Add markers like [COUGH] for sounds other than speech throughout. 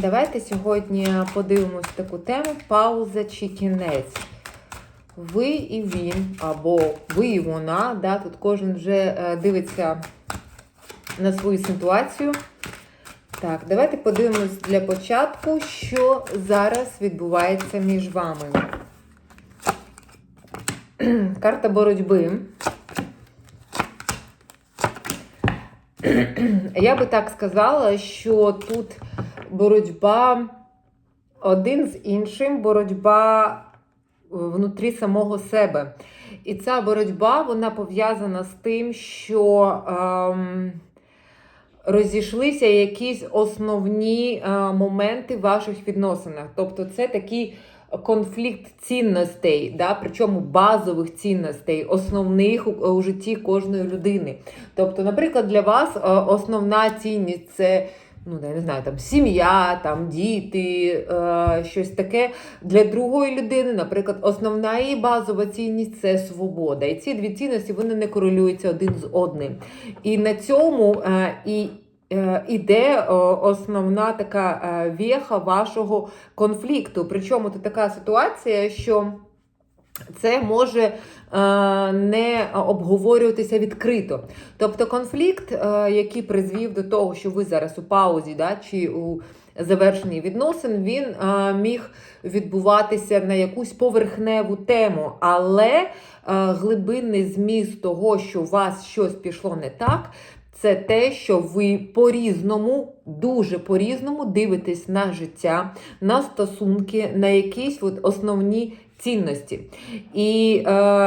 Давайте сьогодні подивимось таку тему пауза чи кінець. Ви і він, або ви і вона. Да? Тут кожен вже е, дивиться на свою ситуацію. Так, давайте подивимось для початку, що зараз відбувається між вами. [CLEARS THROAT] Карта боротьби. [CLEARS THROAT] Я би так сказала, що тут боротьба один з іншим, боротьба внутрі самого себе. І ця боротьба вона пов'язана з тим, що ем, розійшлися якісь основні е, моменти в ваших відносинах. Тобто, це такий конфлікт цінностей, да? причому базових цінностей, основних у, у житті кожної людини. Тобто, наприклад, для вас е, основна цінність це. Ну, я не знаю, там сім'я, там діти, е, щось таке. Для другої людини, наприклад, основна її базова цінність це свобода. І ці дві цінності вони не корелюються один з одним. І на цьому е, і е, іде основна така е, веха вашого конфлікту. Причому тут така ситуація, що це може е, не обговорюватися відкрито. Тобто конфлікт, е, який призвів до того, що ви зараз у паузі, да, чи у завершенні відносин, він е, міг відбуватися на якусь поверхневу тему, але глибинний зміст того, що у вас щось пішло не так. Це те, що ви по-різному, дуже по-різному дивитесь на життя, на стосунки, на якісь от основні цінності. І е,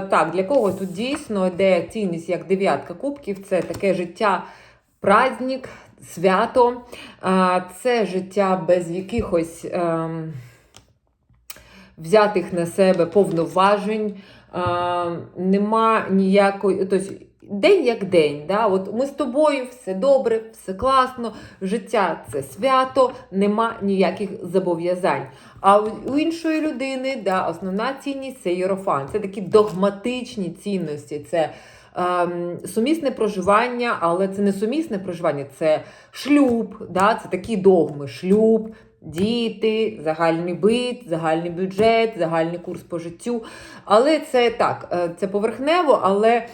так, для кого тут дійсно йде цінність як дев'ятка кубків, це таке життя, праздник, свято, е, це життя без якихось е, взятих на себе повноважень, е, нема ніякої. Тобто, День як день, да? От ми з тобою, все добре, все класно, життя це свято, нема ніяких зобов'язань. А у іншої людини да, основна цінність це єрофан. Це такі догматичні цінності. Це ем, сумісне проживання, але це не сумісне проживання, це шлюб, да? це такі догми, шлюб. Діти, загальний бит, загальний бюджет, загальний курс по життю. Але це так, е, це поверхнево, але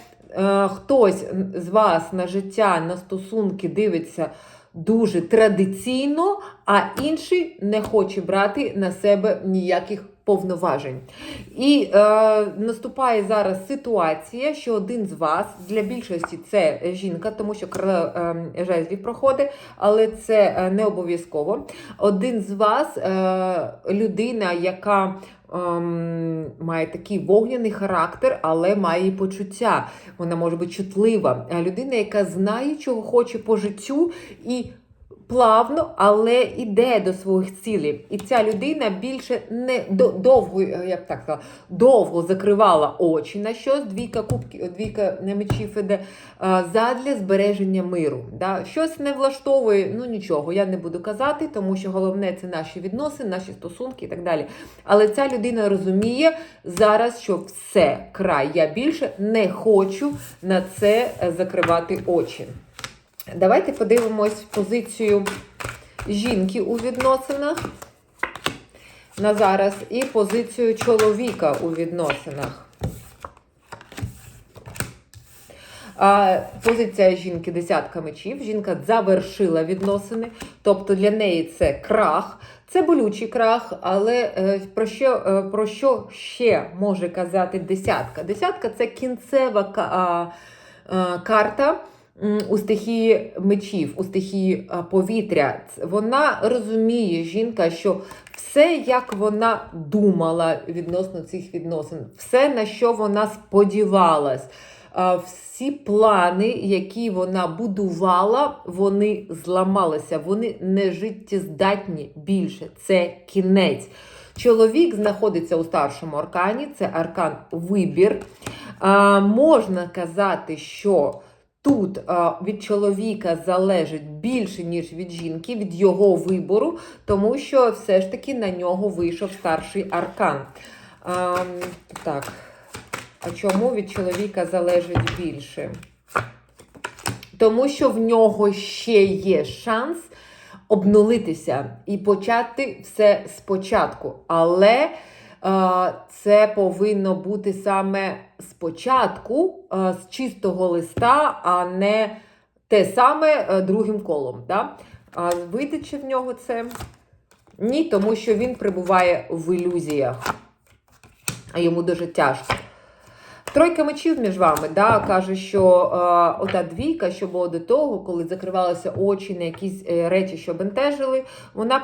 хтось з вас на життя, на стосунки дивиться дуже традиційно, а інший не хоче брати на себе ніяких повноважень. І е, наступає зараз ситуація, що один з вас, для більшості це жінка, тому що крила е, жезлів проходить, але це е, не обов'язково. Один з вас е, людина, яка ем, має такий вогняний характер, але має і почуття. Вона може бути чутлива. А Людина, яка знає, чого хоче по життю, і плавно, але йде до своїх цілей. І ця людина більше не до, довго, е, я б так сказала, довго закривала очі на щось, двійка кубків, двійка мечів іде, а, задля збереження миру. Да? Щось не влаштовує, ну нічого, я не буду казати, тому що головне це наші відносини, наші стосунки і так далі. Але ця людина розуміє зараз, що все, край, я більше не хочу на це е, закривати очі. Давайте подивимось позицію жінки у відносинах на зараз і позицію чоловіка у відносинах. Позиція жінки десятка мечів. Жінка завершила відносини, тобто для неї це крах, це болючий крах, але е, про що, е, про що ще може казати десятка? Десятка це кінцева а, карта у стихії мечів, у стихії повітря. Вона розуміє, жінка, що все, як вона думала відносно цих відносин, все, на що вона сподівалась. Всі плани, які вона будувала, вони зламалися, вони не життєздатні більше. Це кінець. Чоловік знаходиться у старшому аркані, це аркан вибір. А, можна казати, що тут а, від чоловіка залежить більше, ніж від жінки, від його вибору, тому що все ж таки на нього вийшов старший аркан. А, так. А чому від чоловіка залежить більше? Тому що в нього ще є шанс обнулитися і почати все спочатку. Але е, це повинно бути саме спочатку з чистого листа, а не те саме е, другим колом. Да? Вийде чи в нього це? Ні, тому що він перебуває в ілюзіях, а йому дуже тяжко. Тройка мечів між вами, да, каже, що е, ота двійка, що було до того, коли закривалися очі на якісь е, речі, що бентежили, вона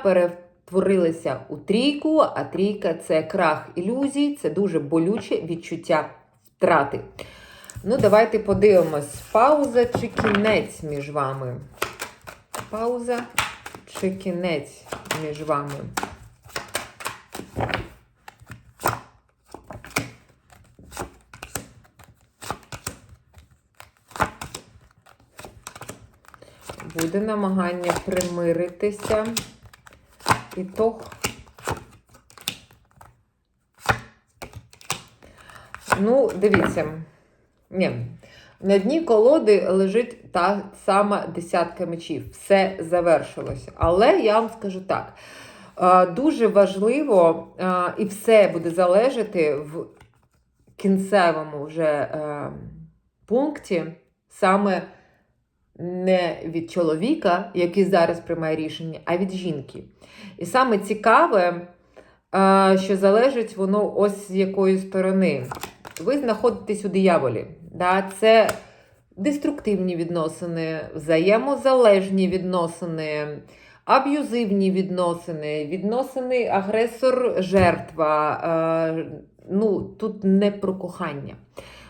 перетворилася у трійку, а трійка це крах ілюзій, це дуже болюче відчуття втрати. Ну, давайте подивимось, пауза чи кінець між вами. Пауза чи кінець між вами. Буде намагання примиритися. Ітог. Ну, дивіться. Ні. На дні колоди лежить та сама десятка мечів. Все завершилося. Але я вам скажу так: дуже важливо, і все буде залежати в кінцевому вже е, пункті саме не від чоловіка, який зараз приймає рішення, а від жінки. І саме цікаве, е, що залежить воно ось з якої сторони. Ви знаходитесь у дияволі. Да? Це деструктивні відносини, взаємозалежні відносини, аб'юзивні відносини, відносини агресор-жертва. Е, ну, Тут не про кохання.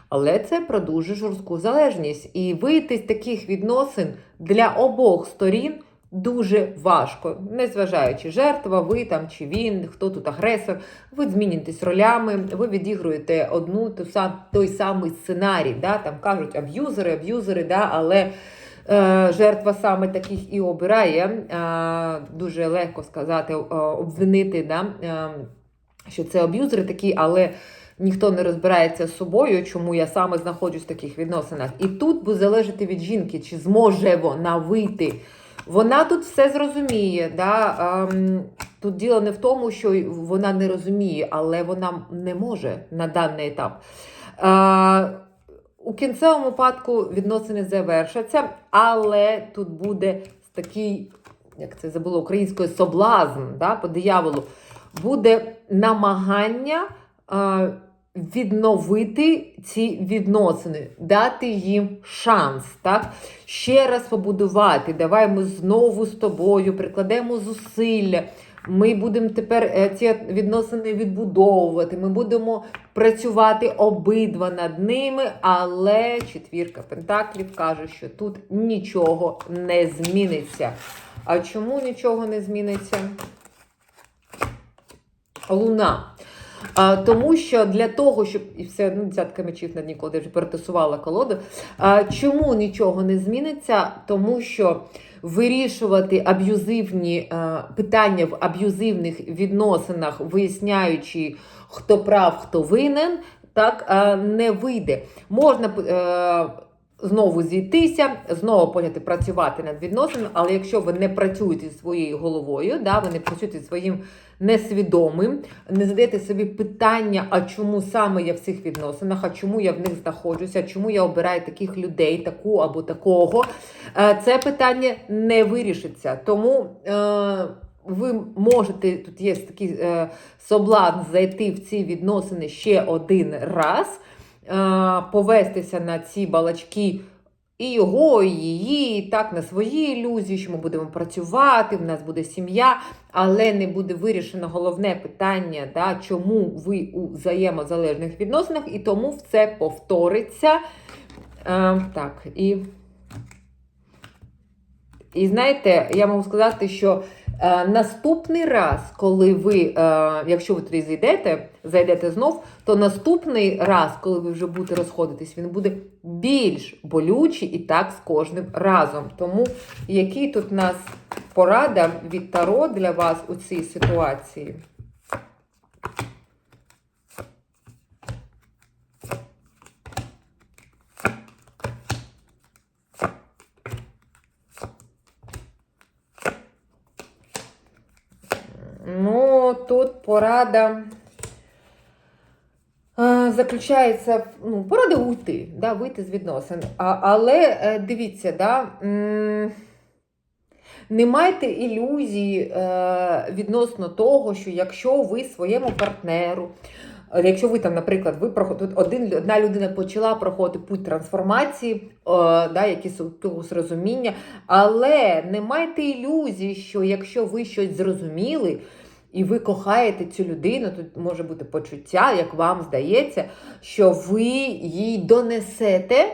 Але це про дуже жорстку залежність. І вийти з таких відносин для обох сторін дуже важко. Незважаючи, жертва, ви там чи він, хто тут агресор, ви змінюєтесь ролями, ви відігруєте одну ту сам, той самий сценарій. Да? Там кажуть аб'юзери, аб'юзери, да? але е, жертва саме таких і обирає. Е, дуже легко сказати, е, обвинити, да? що це аб'юзери такі, але ніхто не розбирається з собою, чому я саме знаходжусь в таких відносинах. І тут буде залежати від жінки, чи зможе вона вийти. Вона тут все зрозуміє. Да? Ем, тут діло не в тому, що вона не розуміє, але вона не може на даний етап. Е, у кінцевому випадку відносини завершаться, але тут буде такий, як це забуло українською, соблазн да, по дияволу. Буде намагання. Відновити ці відносини, дати їм шанс, так? Ще раз побудувати. Давай ми знову з тобою прикладемо зусилля. Ми будемо тепер е, ці відносини відбудовувати. Ми будемо працювати обидва над ними, але четвірка Пентаклів каже, що тут нічого не зміниться. А чому нічого не зміниться? Луна. А, Тому що для того, щоб і все ну, десятка мечів на дні, коли я вже перетасувала колоду. А, Чому нічого не зміниться? Тому що вирішувати аб'юзивні а, питання в аб'юзивних відносинах, виясняючи, хто прав, хто винен, так а, не вийде. Можна. А, Знову зійтися, знову почати працювати над відносинами, але якщо ви не працюєте зі своєю головою, да, ви не працюєте своїм несвідомим, не задаєте собі питання, а чому саме я в цих відносинах, а чому я в них знаходжуся, чому я обираю таких людей, таку або такого, е, це питання не вирішиться. Тому. Е ви можете, тут є такий е, соблазн зайти в ці відносини ще один раз, повестися на ці балачки і його, і її, і так на свої ілюзії, що ми будемо працювати, в нас буде сім'я, але не буде вирішено головне питання, да, чому ви у взаємозалежних відносинах, і тому все повториться. Е, так, і, і знаєте, я можу сказати, що Е, наступний раз, коли ви, е, якщо ви туди зайдете, зайдете знов, то наступний раз, коли ви вже будете розходитись, він буде більш болючий і так з кожним разом. Тому який тут у нас порада від Таро для вас у цій ситуації? Ну, тут порада е, заключається ну, порада уйти, да, вийти з відносин. А, але е, дивіться, да, не майте ілюзій е, відносно того, що якщо ви своєму партнеру, якщо ви там, наприклад, ви проходите, один, одна людина почала проходити путь трансформації, е, да, якісь розуміння, але не майте ілюзій, що якщо ви щось зрозуміли, і ви кохаєте цю людину, тут може бути почуття, як вам здається, що ви їй донесете е,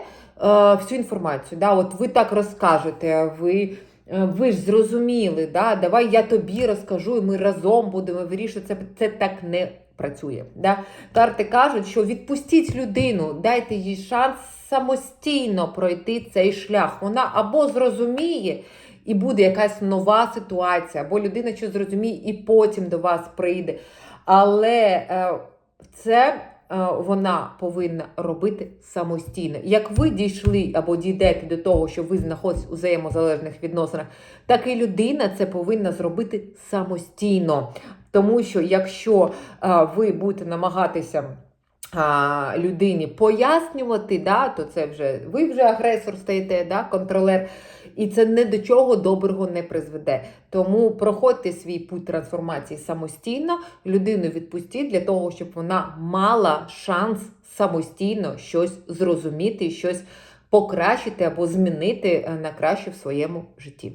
всю інформацію. Да? От ви так розкажете, ви, е, ви ж зрозуміли, да? давай я тобі розкажу, і ми разом будемо вирішувати. Це, це так не працює. Да? Карти кажуть, що відпустіть людину, дайте їй шанс самостійно пройти цей шлях. Вона або зрозуміє. І буде якась нова ситуація, або людина щось зрозуміє і потім до вас прийде. Але е, це е, вона повинна робити самостійно. Як ви дійшли або дійдете до того, що ви знаходитесь у взаємозалежних відносинах, так і людина це повинна зробити самостійно. Тому що якщо е, ви будете намагатися людині пояснювати, да, то це вже ви вже агресор стаєте, да, контролер, і це не до чого доброго не призведе. Тому проходьте свій путь трансформації самостійно, людину відпустіть для того, щоб вона мала шанс самостійно щось зрозуміти, щось покращити або змінити е, на краще в своєму житті.